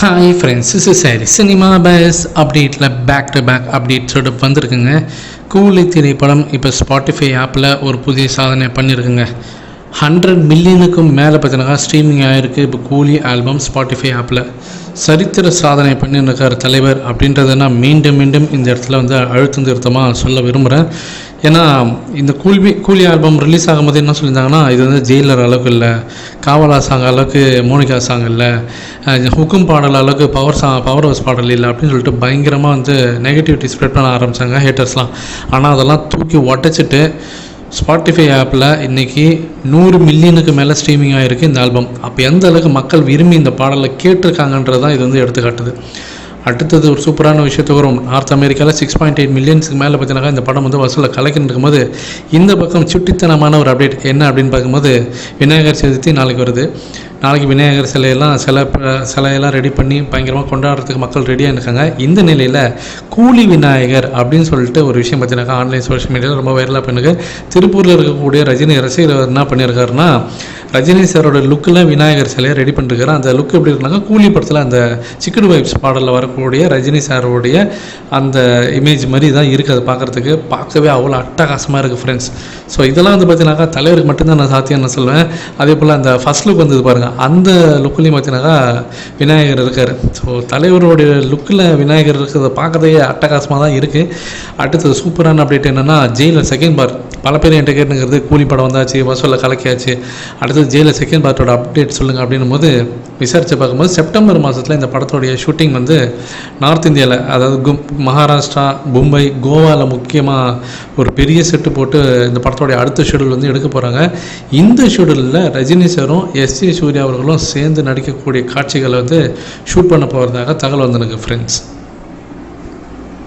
Hi friends is சாரி cinema base அப்டேட்டில் back to back அப்டேட்ஸோட வந்திருக்குங்க. கூலி திரைப்படம் இப்போ ஸ்பாட்டிஃபை ஆப்பில் ஒரு புதிய சாதனை பண்ணியிருக்குங்க ஹண்ட்ரட் மில்லியனுக்கும் மேலே பார்த்தீங்கன்னா ஸ்ட்ரீமிங் ஆகிருக்கு இப்போ கூலி ஆல்பம் ஸ்பாட்டிஃபை ஆப்பில் சரித்திர சாதனை பண்ணியிருக்கார் தலைவர் அப்படின்றதுனா மீண்டும் மீண்டும் இந்த இடத்துல வந்து அழுத்தம் திருத்தமாக சொல்ல விரும்புகிறேன் ஏன்னா இந்த கூலி கூலி ஆல்பம் ரிலீஸ் ஆகும்போது என்ன சொல்லியிருந்தாங்கன்னா இது வந்து ஜெயிலர் அளவுக்கு இல்லை காவலா சாங் அளவுக்கு மோனிகா சாங் இல்லை ஹுக்கும் பாடல் அளவுக்கு பவர் சா பவர் ஹவுஸ் பாடல் இல்லை அப்படின்னு சொல்லிட்டு பயங்கரமாக வந்து நெகட்டிவிட்டி ஸ்ப்ரெட் பண்ண ஆரம்பித்தாங்க ஹேட்டர்ஸ்லாம் ஆனால் அதெல்லாம் தூக்கி உடச்சிட்டு ஸ்பாட்டிஃபை ஆப்பில் இன்றைக்கி நூறு மில்லியனுக்கு மேலே ஸ்ட்ரீமிங் ஆகிருக்கு இந்த ஆல்பம் அப்போ எந்த அளவுக்கு மக்கள் விரும்பி இந்த பாடலை கேட்டிருக்காங்கன்றது தான் இது வந்து எடுத்துக்காட்டுது. அடுத்தது ஒரு சூப்பரான விஷயத்துக்கு வரும். நார்த் அமெரிக்காவில் சிக்ஸ் பாயிண்ட் எயிட் மில்லியன்ஸுக்கு மேலே பார்த்தீங்கன்னா இந்த படம் வந்து வசூலில் கலக்கின்னு இருக்கும்போது இந்த பக்கம் சுட்டித்தனமான ஒரு அப்டேட் என்ன அப்படின்னு பார்க்கும்போது விநாயகர் சதுர்த்தி நாளைக்கு வருது. நாளைக்கு விநாயகர் சிலையெல்லாம் சிலை ப- சிலையெல்லாம் ரெடி பண்ணி பயங்கரமாக கொண்டாடுறதுக்கு மக்கள் ரெடியாக இருக்காங்க. இந்த நிலையில் கூலி விநாயகர் அப்படின்னு சொல்லிட்டு ஒரு விஷயம் பார்த்தீங்கன்னாக்கா ஆன்லைன் சோஷியல் மீடியாவில் ரொம்ப வைரலாக பண்ணுங்க திருப்பூரில் இருக்கக்கூடிய ரஜினி ரசிகர் என்ன பண்ணியிருக்காருன்னா ரஜினி சாரோட லுக்கில் விநாயகர் சிலையை ரெடி பண்ணிருக்காரு. அந்த லுக் எப்படி இருக்குனாக்கா கூலி படத்தில் அந்த சிக்கன் வைப்ஸ் பாடலில் வரக்கூடிய ரஜினி சாரோடைய அந்த இமேஜ் மாதிரி தான் இருக்குது அது பார்க்குறதுக்கு. பார்க்கவே அவ்வளோ அட்டகாசமாக இருக்குது ஃப்ரெண்ட்ஸ் ஸோ இதெல்லாம் வந்து பார்த்தீங்கன்னாக்கா தலைவருக்கு மட்டும்தான் நான் சாத்தியம் நான் சொல்லுவேன் அதே போல் அந்த ஃபர்ஸ்ட் லுக் வந்தது பாருங்கள் அந்த லுக்லேயும் பார்த்தீங்கன்னாக்கா விநாயகர் இருக்கார். ஸோ தலைவருடைய லுக்கில் விநாயகர் இருக்கிறத பார்க்குறதே அட்டகாசமாக தான் இருக்குது அடுத்தது சூப்பரான அப்டேட் என்னென்னா ஜெயிலர் செகண்ட் பார் பல பேர் என்கிட்ட கேட்டுங்கிறது கூலி படம் வந்தாச்சு வசூலில் கலக்கியாச்சு. அடுத்தது ஜெயிலில் செகண்ட் பார்ட்டோட அப்டேட் சொல்லுங்கள் அப்படின்னும் போது விசாரித்து பார்க்கும்போது செப்டம்பர் மாதத்தில் இந்த படத்தோடைய ஷூட்டிங் வந்து நார்த் இந்தியாவில் அதாவது கும் மகாராஷ்டிரா மும்பை கோவாவில் முக்கியமாக ஒரு பெரிய செட்டு போட்டு இந்த படத்தோடைய அடுத்த ஷெடியூல் வந்து எடுக்க போகிறாங்க இந்த ஷெடியூலில் ரஜினி சாரும் எஸ் ஏ சூர்யா அவர்களும் சேர்ந்து நடிக்கக்கூடிய காட்சிகளை வந்து ஷூட் பண்ண போகிறதாக தகவல் வந்திருக்கு ஃப்ரெண்ட்ஸ்